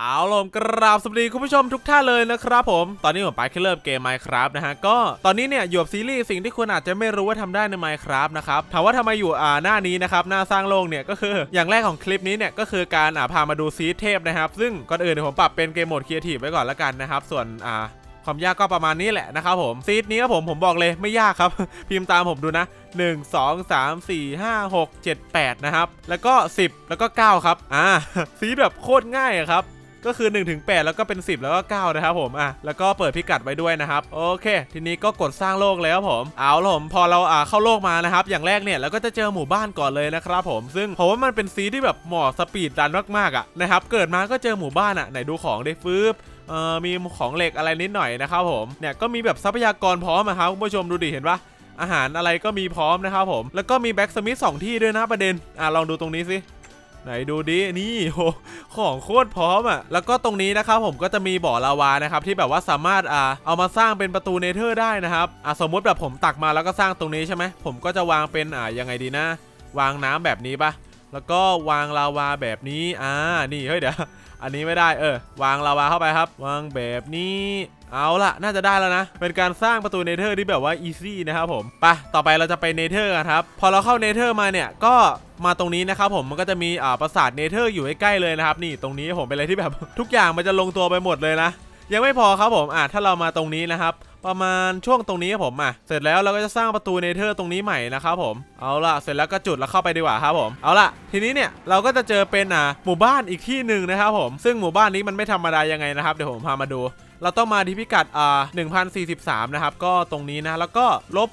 เอาลมกราบสวัสดีคุณผู้ชมทุกท่านเลยนะครับผม ตอนนี้ผมไปแค่เริ่มเกม Minecraft นะฮะ ก็ตอนนี้เนี่ยอยู่กับซีรีส์สิ่งที่คุณอาจจะไม่รู้ว่าทำได้ใน Minecraft นะครับ ถามว่าทำไมอยู่อ่าหน้านี้นะครับ หน้าสร้างโลกเนี่ยก็คืออย่างแรกของคลิปนี้เนี่ยก็คือการอ่าพามาดูซีดเทพนะครับ ซึ่งก่อนอื่นเดี๋ยวผมปรับเป็นเกมโหมดครีเอทีฟไว้ก่อนละกันนะครับ ส่วนอ่าความยากก็ประมาณนี้แหละนะครับผมซีดนี้ครับผมผมบอกเลยไม่ยากครับ พิมพ์ตามผมดูนะ 1 2 3 4 5 6 7 8 นะครับ แล้วก็ 10 แล้วก็ 9 ครับอ่าซีดแบบโคตรง่ายครับ ก็คือ1ถึง8แล้วก็เป็น 10 แล้วก็ 9 นะครับผมอะแล้วก็เปิดพิกัดไว้ด้วยนะครับโอเค ทีนี้ก็กดสร้างโลกแล้วครับผมเอาละผมพอเราอ่าเข้าโลกมานะครับอย่างแรกเนี่ยเราก็จะเจอหมู่บ้านก่อนเลยนะครับผมซึ่งผมว่ามันเป็นซีที่แบบเหมาะสปีดรันมากๆอะนะครับเกิดมาก็เจอหมู่บ้านอะไหนดูของได้ฟืบเอ่อมีของเหล็กอะไรนิดหน่อยนะครับผมเนี่ยก็มีแบบทรัพยากรพร้อมนะครับคุณผู้ชมดูดิเห็นปะอาหารอะไรก็มีพร้อมนะครับผมแล้วก็มีแบ็กสมิธสองที่ด้วยนะประเด็นอะลองดูตรงนี้สิ ไหนดูดินี่โหของโคตรพร้อมอะแล้วก็ตรงนี้นะครับผมก็จะมีบ่อลาวานะครับที่แบบว่าสามารถอ่าเอามาสร้างเป็นประตูเนเธอร์ได้นะครับอะสมมุติแบบผมตักมาแล้วก็สร้างตรงนี้ใช่ไหมผมก็จะวางเป็นอ่ายังไงดีนะ วางน้ำแบบนี้ปะแล้วก็วางลาวาแบบนี้อ่านี่เฮ้ยเดี๋ยวอันนี้ไม่ได้เออ วางลาวาเข้าไปครับ วางแบบนี้ เอาละน่าจะได้แล้วนะ เป็นการสร้างประตูเนเธอร์ที่แบบว่าอีซี่นะครับผมไปต่อไปเราจะไปเนเธอร์กันครับ พอเราเข้าเนเธอร์มาเนี่ยก็มาตรงนี้นะครับผมมันก็จะมีอ่าปราสาทเนเธอร์อยู่ใกล้ๆเลยนะครับ นี่ตรงนี้ผมเป็นอะไรที่แบบ ทุกอย่างมันจะลงตัวไปหมดเลยนะ ยังไม่พอครับผมอะถ้าเรามาตรงนี้นะครับประมาณช่วงตรงนี้ครับผมอะ เสร็จแล้วเราก็จะสร้างประตูเนเธอร์ตรงนี้ใหม่นะครับผม เอาล่ะ เสร็จแล้วก็จุดแล้วเข้าไปดีกว่าครับผม เอาล่ะ ทีนี้เนี่ยเราก็จะเจอเป็นอะหมู่บ้านอีกที่หนึ่งนะครับผม ซึ่งหมู่บ้านนี้มันไม่ธรรมดายังไงนะครับ เดี๋ยวผมพามาดู เราต้องมาที่พิกัดอ่า1043 นะครับ ก็ตรงนี้นะ แล้วก็ลบ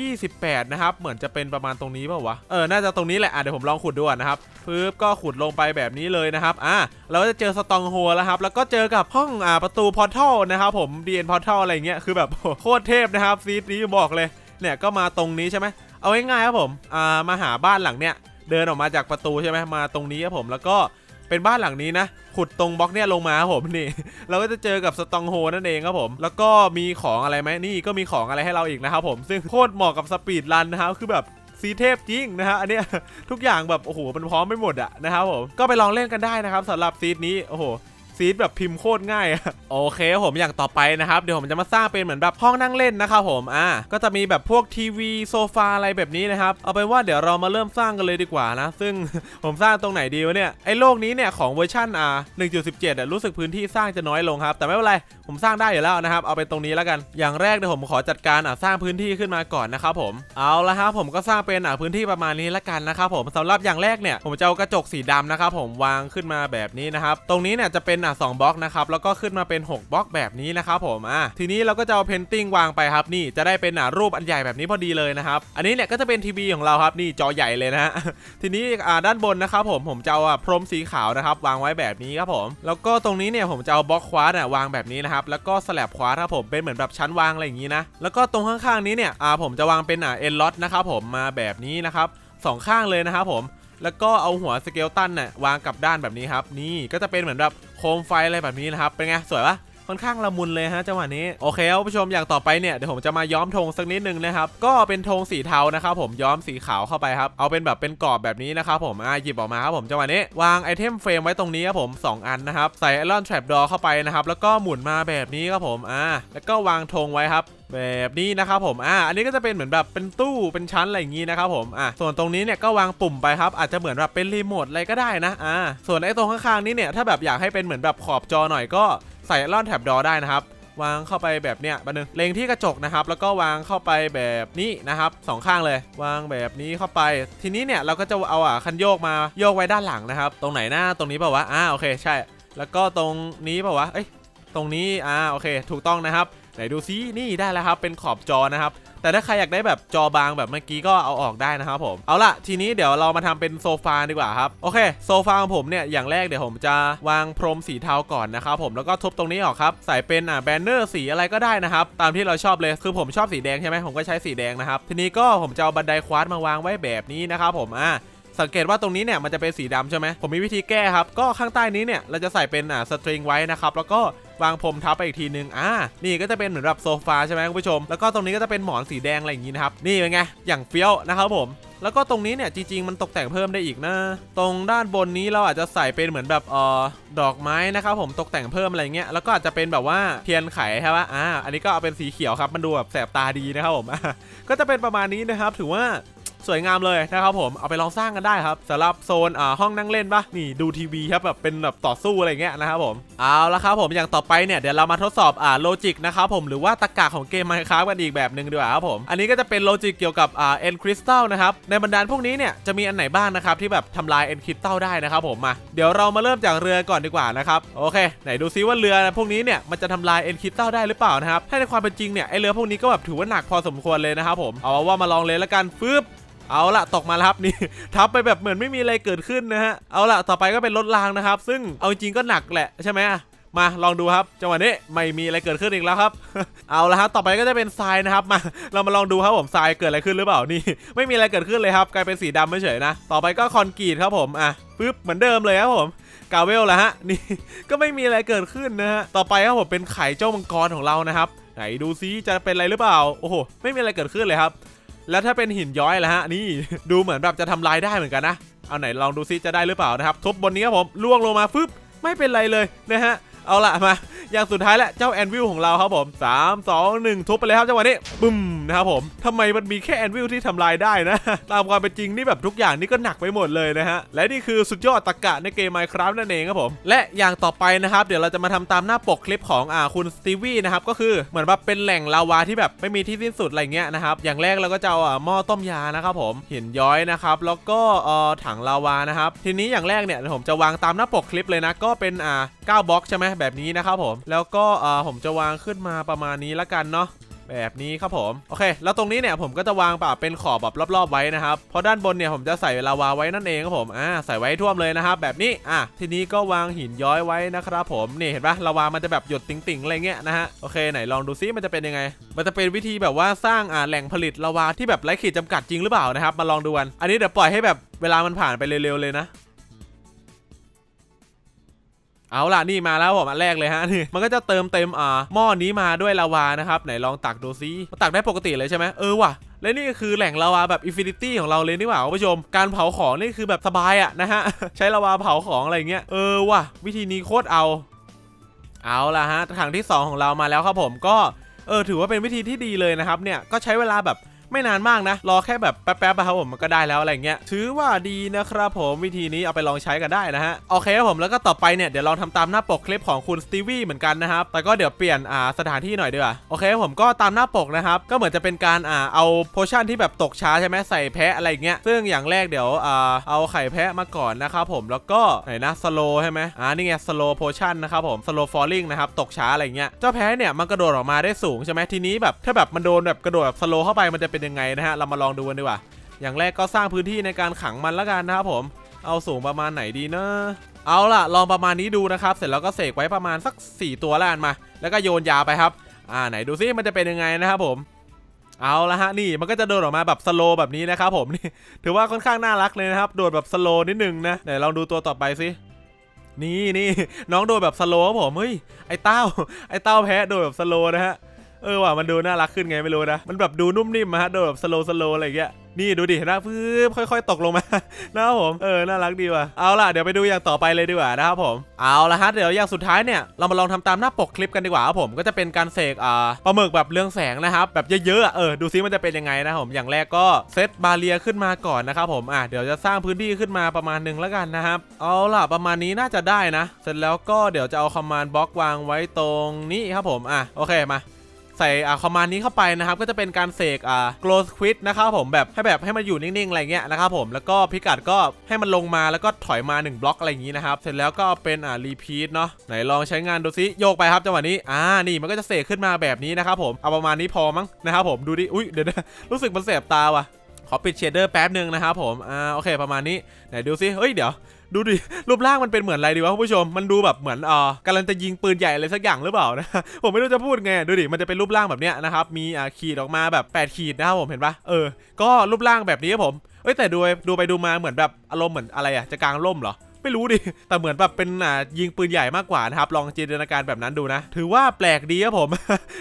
228 นะครับ เหมือนจะเป็นประมาณตรงนี้เปล่าวะ เออ น่าจะตรงนี้แหละ อะ เดี๋ยวผมลองขุดดูก่อนนะครับปึ๊บก็ขุดลงไปแบบนี้เลยนะครับ อะเราก็จะเจอสตองโฮแล้วครับ แล้วก็เจอกับห้องอ่าประตูพอร์ทัลนะครับผม DN พอร์ทัลอะไรเงี้ย คือแบบโคตรเทพนะครับซีดนี้บอกเลย เนี่ยก็มาตรงนี้ใช่ไหมเอาง่ายๆครับผม อ่า มาหาบ้านหลังเนี้ย เดินออกมาจากประตูใช่ไหมมาตรงนี้ครับผม แล้วก็ เป็นบ้านหลังนี้นะ ขุดตรงบล็อกเนี่ยลงมาครับผมนี่ เราก็จะเจอกับสตองโฮนั่นเองครับผม แล้วก็มีของอะไรไหมนี่ก็มีของอะไรให้เราอีกนะครับผม ซึ่งโคตรเหมาะกับสปีดรันนะครับ คือแบบซีเทพจริงนะฮะอันเนี้ยทุกอย่างแบบโอ้โหมันพร้อมไปหมดอะนะครับผม ก็ไปลองเล่นกันได้นะครับสำหรับซีดนี้โอ้โห ซีดแบบพิมพ์โคตรง่ายอะโอเคครับผมอย่างต่อไปนะครับ เดี๋ยวผมจะมาสร้างเป็นเหมือนแบบห้องนั่งเล่นนะครับผมอ่าก็จะมีแบบพวกทีวีโซฟาอะไรแบบนี้นะครับ เอาเป็นว่าเดี๋ยวเรามาเริ่มสร้างกันเลยดีกว่านะ ซึ่งผมสร้างตรงไหนดีวะเนี่ยไอ้โลกนี้เนี่ยของเวอร์ชันอ่า1.17อะรู้สึกพื้นที่สร้างจะน้อยลงครับ แต่ไม่เป็นไรผมสร้างได้อยู่แล้วนะครับ เอาไปตรงนี้แล้วกัน อย่างแรกเดี๋ยวผมขอจัดการอะสร้างพื้นที่ขึ้นมาก่อนนะครับผม เอาละครับผมก็สร้างเป็นอะพื้นที่ประมาณนี้ละกันนะครับผมสำหรับอย่างแรกเนี่ยผมจะเอากระจกสีดำนะครับผมวางขึ้นมาแบบนี้นะครับตรงนี้เนี่ยจะเป็นอะสองบล็อกนะครับแล้วก็ขึ้นมาเป็น 6บล็อกแบบนี้นะครับผมอะทีนี้เราก็จะเอาเพนติ้งวางไปครับนี่จะได้เป็นรูปอันใหญ่แบบนี้พอดีเลยนะครับอันนี้เนี่ยก็จะเป็นทีวีของเราครับนี่จอใหญ่เลยนะ ทีนี้อ่าด้านบนนะครับผมผมจะเอาพรมสีขาวนะครับวางไว้แบบนี้ครับผม แล้วก็ตรงนี้เนี่ยผมจะเอาบล็อกควาร์ตอะวางแบบนี้นะครับแล้วก็สลับควาร์ตครับผมเป็นเหมือนแบบชั้นวางอะไรอย่างนี้นะแล้วก็ตรงข้างๆนี้เนี่ยอ่าผมจะวางเป็นอะเอ็นล็อตนะครับผมมาแบบนี้นะครับสองข้างเลยนะครับผม แล้วก็เอาหัวสเกลตันน่ะวางกลับด้านแบบนี้ครับ นี่ก็จะเป็นเหมือนแบบโคมไฟอะไรแบบนี้นะครับ เป็นไง สวยปะค่อนข้างละมุนเลยฮะจังหวะนี้โอเคครับผู้ชมอย่างต่อไปเนี่ยเดี๋ยวผมจะมาย้อมธงสักนิดนึงนะครับก็เป็นธงสีเทานะครับผมย้อมสีขาวเข้าไปครับเอาเป็นแบบเป็นกรอบแบบนี้นะครับผมอ่าหยิบออกมาครับผมจังหวะนี้วางไอเทมเฟรมไว้ตรงนี้ครับผม2 อันนะครับใส่ไอรอนแทรปดอเข้าไปนะครับแล้วก็หมุนมาแบบนี้ครับผมอ่าแล้วก็วางธงไว้ครับ แบบนี้นะครับผม อ่า อันนี้ก็จะเป็นเหมือนแบบเป็นตู้ เป็นชั้นอะไรอย่างงี้นะครับผม อ่าส่วนตรงนี้เนี่ยก็วางปุ่มไปครับ อาจจะเหมือนแบบเป็นรีโมทอะไรก็ได้นะ อ่า ส่วนไอ้ตรงข้างๆนี้เนี่ย ถ้าแบบอยากให้เป็นเหมือนแบบขอบจอหน่อยก็ใส่ล่อนแท็บดอได้นะครับวางเข้าไปแบบเนี้ยบันนึงเล็งที่กระจกนะครับ แล้วก็วางเข้าไปแบบนี้นะครับสองข้างเลย วางแบบนี้เข้าไป ทีนี้เนี่ยเราก็จะเอาอะคันโยกมาโยกไว้ด้านหลังนะครับ ตรงไหนหน้าตรงนี้เปล่าวะอ่าโอเคใช่ แล้วก็ตรงนี้เปล่าวะเอ้ยตรงนี้อ่าโอเค ถูกต้องนะครับ ไหนดูซินี่ได้แล้วครับเป็นขอบจอนะครับ แต่ถ้าใครอยากได้แบบจอบางแบบเมื่อกี้ก็เอาออกได้นะครับผมเอาล่ะทีนี้เดี๋ยวเรามาทำเป็นโซฟาดีกว่าครับโอเคโซฟาของผมเนี่ยอย่างแรกเดี๋ยวผมจะวางพรมสีเทาก่อนนะครับผมแล้วก็ทุบตรงนี้ออกครับใส่เป็นอ่าแบนเนอร์สีอะไรก็ได้นะครับตามที่เราชอบเลยคือผมชอบสีแดงใช่ไหมผมก็ใช้สีแดงนะครับทีนี้ก็ผมจะเอาบันไดควาดมาวางไว้แบบนี้นะครับผมอ่าสังเกตว่าตรงนี้เนี่ยมันจะเป็นสีดำใช่ไหมผมมีวิธีแก้ครับ ก็ข้างใต้นี้เนี่ยเราจะใส่เป็นอ่าสตริงไว้นะครับแล้วก็ วางพรมทับไปอีกทีนึงอ่านี่ก็จะเป็นเหมือนแบบโซฟาใช่ไหมคุณผู้ชม แล้วก็ตรงนี้ก็จะเป็นหมอนสีแดงอะไรอย่างงี้นะครับนี่เป็นไงอย่างเฟี้ยวนะครับผมแล้วก็ตรงนี้เนี่ยจริงๆมันตกแต่งเพิ่มได้อีกนะ ตรงด้านบนนี้เราอาจจะใส่เป็นเหมือนแบบเอ่อดอกไม้นะครับผมตกแต่งเพิ่มอะไรเงี้ยแล้วก็อาจจะเป็นแบบว่าเทียนไขใช่ปะอ่าอันนี้ก็เอาเป็นสีเขียวครับมันดูแบบแสบตาดีนะครับผมก็จะเป็นประมาณนี้นะครับถือว่า สวยงามเลยนะครับผมเอาไปลองสร้างกันได้ครับสำหรับโซนอ่าห้องนั่งเล่นปะนี่ดูทีวีครับแบบเป็นแบบต่อสู้อะไรเงี้ยนะครับผมเอาละครับผมอย่างต่อไปเนี่ยเดี๋ยวเรามาทดสอบอ่าโลจิกนะครับผมหรือว่าตรรกะของเกม Minecraft กันอีกแบบหนึ่งดีกว่าครับผมอันนี้ก็จะเป็นโลจิกเกี่ยวกับอ่าเอ็นคริสตัลนะครับในบรรดาพวกนี้เนี่ยจะมีอันไหนบ้างนะครับที่แบบทำลายเอ็นคริสตัลได้นะครับผมมาเดี๋ยวเรามาเริ่มจากเรือก่อนดีกว่านะครับโอเค ไหนดูซิว่าเรือพวกนี้เนี่ยมันจะทำลายเอ็นคริสตัลได้หรือเปล่านะครับถ้าในความเป็นจริงเนี่ยไอเรือพวกนี้ก็แบบถือว่าหนักพอสมควรเลยนะครับผมเอาว่ามาลองเลยละกันฟึบ เอาละตกมาแล้วครับนี่ทับไปแบบเหมือนไม่มีอะไรเกิดขึ้นนะฮะเอาละต่อไปก็เป็นรถรางนะครับ ซึ่งเอาจริงก็หนักแหละใช่ไหมมาลองดูครับจังหวะนี้ไม่มีอะไรเกิดขึ้นอีกแล้วครับ เอาละครับต่อไปก็จะเป็นทรายนะครับมาเรามาลองดูครับผมทรายเกิดอะไรขึ้นหรือเปล่านี่ ไม่มีอะไรเกิดขึ้นเลยครับกลายเป็นสีดำเฉยๆนะต่อไปก็คอนกรีตครับผมอะปึ๊บเหมือนเดิมเลยครับผมกาเวลละฮะนี่ก็ไม่มีอะไรเกิดขึ้นนะฮะต่อไปครับผมเป็นไข่เจ้ามังกรของเรานะครับไหนดูซิจะเป็นอะไรหรือเปล่า โอ้โหไม่มีอะไรเกิดขึ้นเลยครับ แล้วถ้าเป็นหินย้อยล่ะฮะนี่ดูเหมือนแบบจะทำลายได้เหมือนกันนะเอาไหนลองดูซิจะได้หรือเปล่านะครับ ทบบนนี้ครับผมล่วงลงมาฟึบไม่เป็นไรเลยนะฮะ เอาละมา อย่างสุดท้ายแหละเจ้าแอนวิลของเราครับผม 3 2 1 ทุบไปเลยครับจังหวะนี้บึ้มนะครับผมทำไมมันมีแค่แอนวิลที่ทำลายได้นะ ตามความเป็นจริงนี่แบบทุกอย่างนี่ก็หนักไปหมดเลยนะฮะ และนี่คือสุดยอดตะกะในเกม Minecraft นั่นเองครับผม และอย่างต่อไปนะครับ เดี๋ยวเราจะมาทำตามหน้าปกคลิปของอ่าคุณสตีวีนะครับก็คือเหมือนแบบเป็นแหล่งลาวาที่แบบไม่มีที่สิ้นสุดอะไรเงี้ยนะครับอย่างแรกเราก็จะเอาอ่าหม้อต้มยานะครับผมหินย้อยนะครับแล้วก็เอ่อถังลาวานะครับทีนี้อย่างแรกเนี่ยผมจะวางตามหน้าปกคลิปเลยนะก็เป็นอ่า9บล็อกใช่ไหมแบบนี้นะครับผม แล้วก็อ่อผมจะวางขึ้นมาประมาณนี้ละกันเนาะแบบนี้ครับผม โอเค แล้วตรงนี้เนี่ยผมก็จะวางแบบเป็นขอบแบบรอบๆไว้นะครับเพราะด้านบนเนี่ยผมจะใส่ลาวาไว้นั่นเองครับผมอ่าใส่ไว้ท่วมเลยนะครับแบบนี้อะทีนี้ก็วางหินย้อยไว้นะครับผมนี่เห็นปะลาวามันจะแบบหยดติ่งๆอะไรเงี้ยนะฮะโอเคไหนลองดูซิมันจะเป็นยังไง มันจะเป็นวิธีแบบว่าสร้างอ่าแหล่งผลิตลาวาที่แบบไร้ขีดจำกัดจริงหรือเปล่านะครับมาลองดูกันอันนี้เดี๋ยวปล่อยให้แบบเวลามันผ่านไปเร็วๆเลยนะ เอาล่ะนี่มาแล้วผมอันแรกเลยฮะนี่มันก็จะเติมเต็มอ่าหม้อนี้มาด้วยลาวานะครับไหนลองตักดูซิมันตักได้ปกติเลยใช่ไหมเออว่ะและนี่ก็คือแหล่งลาวาแบบอินฟินิตี้ของเราเลยนี่หว่าคุณผู้ชม การเผาของนี่คือแบบสบายอะนะฮะ ใช้ลาวาเผาของอะไรเงี้ย เออว่ะ วิธีนี้โคตรเอา เอาล่ะฮะถังที่ 2 ของเรามาแล้วครับผมก็ เออถือว่าเป็นวิธีที่ดีเลยนะครับเนี่ย ก็ใช้เวลาแบบ ไม่นานมากนะ รอแค่แบบแป๊บๆอะครับผมมันก็ได้แล้วอะไรเงี้ยถือว่าดีนะครับผมวิธีนี้เอาไปลองใช้กันได้นะฮะโอเคครับผมแล้วก็ต่อไปเนี่ยเดี๋ยวลองทำตามหน้าปกคลิปของคุณสตีวี่เหมือนกันนะครับแต่ก็เดี๋ยวเปลี่ยนอ่าสถานที่หน่อยดีกว่าโอเคครับผมก็ตามหน้าปกนะครับก็เหมือนจะเป็นการอ่าเอาโพชั่นที่แบบตกช้าใช่ไหมใส่แพะอะไรเงี้ยซึ่งอย่างแรกเดี๋ยวอ่าเอาไข่แพะมาก่อนนะครับผมแล้วก็ไหนนะสโลใช่ไหมอ่านี่ไงสโลโพชั่นนะครับผมสโลฟอลลิ่งนะครับตกช้าอะไรเงี้ยเจ้าแพะเนี่ยมันกระโดดออกมาได้สูงใช่ไหมทีนี้แบบถ้าแบบมันโดนแบบกระโดดแบบสโลเข้าไปมันจะเป็นยังไงนะฮะเรามาลองดูกันดีกว่า อย่างแรกก็สร้างพื้นที่ในการขังมันละกันนะครับผม เอาสูงประมาณไหนดีนะเอาล่ะลองประมาณนี้ดูนะครับ เสร็จแล้วก็เสกไว้ประมาณสัก 4 ตัวละกันมา แล้วก็โยนยาไปครับ อ่าไหนดูซิมันจะเป็นยังไงนะครับผม เอาละฮะนี่มันก็จะโดดออกมาแบบสโลแบบนี้นะครับผมนี่ถือว่าค่อนข้างน่ารักเลยนะครับ โดดแบบสโลนิดนึงนะไหนลองดูตัวต่อไปสินี่นี่น้องโดดแบบสโลผมเฮ้ยไอ้เต้าไอ้เต้าแพ้โดดแบบสโลนะฮะ เออว่ะมันดูน่ารักขึ้นไงไม่รู้นะ มันแบบดูนุ่มนิ่มอะฮะดดแบบสโลสโลอะไรอย่างเงี้ยนี่ดูดิเห็นนะฟื้บค่อย ๆ ตกลงมา นะครับผม เออ น่ารักดีว่ะ เอาล่ะ เดี๋ยวไปดูอย่างต่อไปเลยดีกว่านะครับผม เอาละฮะ เดี๋ยวอย่างสุดท้ายเนี่ย เรามาลองทำตามหน้าปกคลิปกันดีกว่าครับผม ก็จะเป็นการเสกอ่าปลาหมึกแบบเรืองแสงนะครับ แบบเยอะๆอะเออ ดูซิมันจะเป็นยังไงนะครับผม อย่างแรกก็เซตบาเรียขึ้นมาก่อนนะครับผม อะ เดี๋ยวจะสร้างพื้นที่ขึ้นมาประมาณหนึ่งแล้วกันนะครับ เอาล่ะ ประมาณนี้น่าจะได้นะ เสร็จแล้วก็เดี๋ยวจะเอาคอมมานด์บล็อกวางไว้ตรงนี้ครับผม อะ โอเค มา ใส่อ่าคอมมานด์นี้เข้าไปนะครับก็จะเป็นการเสกอ่า glow squid นะครับผมแบบให้แบบให้มันอยู่นิ่งๆอะไรเงี้ยนะครับผมแล้วก็พิกัดก็ให้มันลงมาแล้วก็ถอยมา 1 บล็อกอะไรอย่างนี้นะครับเสร็จแล้วก็เป็นอ่า repeat เนาะไหนลองใช้งานดูซิโยกไปครับจังหวะนี้อ่านี่มันก็จะเสกขึ้นมาแบบนี้นะครับผมเอาประมาณนี้พอมั้งนะครับผมดูดิอุ้ยเดี๋ยวนะรู้สึกมันแสบตาว่ะขอปิดเชดเดอร์แป๊บหนึ่งนะครับผม อ่า โอเค ประมาณนี้ ไหนดูซิ เฮ้ย เดี๋ยว ดูดิ รูปร่างมันเป็นเหมือนอะไรดีวะคุณผู้ชม มันดูแบบเหมือนเอ่อกำลังจะยิงปืนใหญ่อะไรสักอย่างหรือเปล่านะ ผมไม่รู้จะพูดไง ดูดิ มันจะเป็นรูปร่างแบบเนี้ยนะครับ มีอ่าขีดออกมาแบบ8ขีดนะครับผมเห็นปะเออ ก็รูปร่างแบบนี้ครับผม เอ้ยแต่ดูดูไปดูมาเหมือนแบบอารมณ์เหมือนอะไรอะจะกลางร่มเหรอ ไม่รู้ดิ แต่เหมือนแบบเป็นอ่ายิงปืนใหญ่มากกว่านะครับ ลองจินตนาการแบบนั้นดูนะ ถือว่าแปลกดีครับผม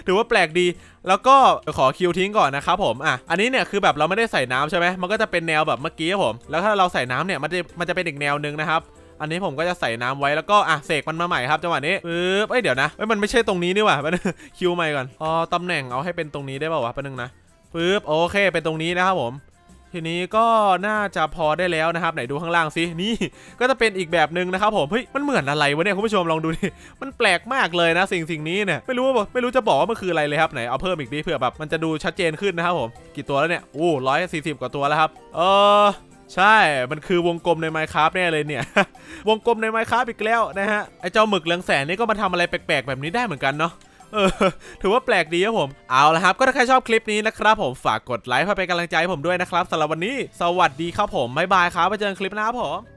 ถือว่าแปลกดี แล้วก็ขอคิวทิ้งก่อนนะครับผม อะ อันนี้เนี่ยคือแบบเราไม่ได้ใส่น้ำใช่ไหมมันก็จะเป็นแนวแบบเมื่อกี้ครับผม แล้วถ้าเราใส่น้ำเนี่ย มันจะมันจะเป็นอีกแนวนึงนะครับอันนี้ผมก็จะใส่น้ำไว้แล้วก็อะเสกมันมาใหม่ครับจังหวะนี้ปึ๊บเอ้ยเดี๋ยวนะเอ้ยมันไม่ใช่ตรงนี้นี่หว่ามันคิวใหม่ก่อนอ๋อตำแหน่งเอาให้เป็นตรงนี้ได้เปล่าวะแป๊บนึงนะปึ๊บโอเคเป็นตรงนี้นะครับผม ทีนี้ก็น่าจะพอได้แล้วนะครับ ไหนดูข้างล่างสินี่ ก็จะเป็นอีกแบบหนึ่งนะครับผมเฮ้ยมันเหมือนอะไรวะเนี่ยคุณผู้ชมลองดูดิมันแปลกมากเลยนะสิ่งสิ่งนี้เนี่ยไม่รู้ว่าไม่รู้จะบอกว่ามันคืออะไรเลยครับไหนเอาเพิ่มอีกดิเผื่อแบบมันจะดูชัดเจนขึ้นนะครับผมกี่ตัวแล้วเนี่ยอู้ร้อยสี่สิบกว่าตัวแล้วครับ เออใช่ มันคือวงกลมใน Minecraft แน่เลยเนี่ย วงกลมใน Minecraft อีกแล้วนะฮะ ไอเจ้าหมึกเรืองแสงนี่ก็มาทำอะไรแปลกๆแบบนี้ได้เหมือนกันเนาะ เออถือว่าแปลกดีครับผม เอาละครับ ก็ถ้าใครชอบคลิปนี้นะครับผมฝากกดไลค์เพื่อเป็นกำลังใจให้ผมด้วยนะครับสำหรับวันนี้ สวัสดีครับผมบ๊ายบายครับไปเจอกันคลิปหน้าครับผม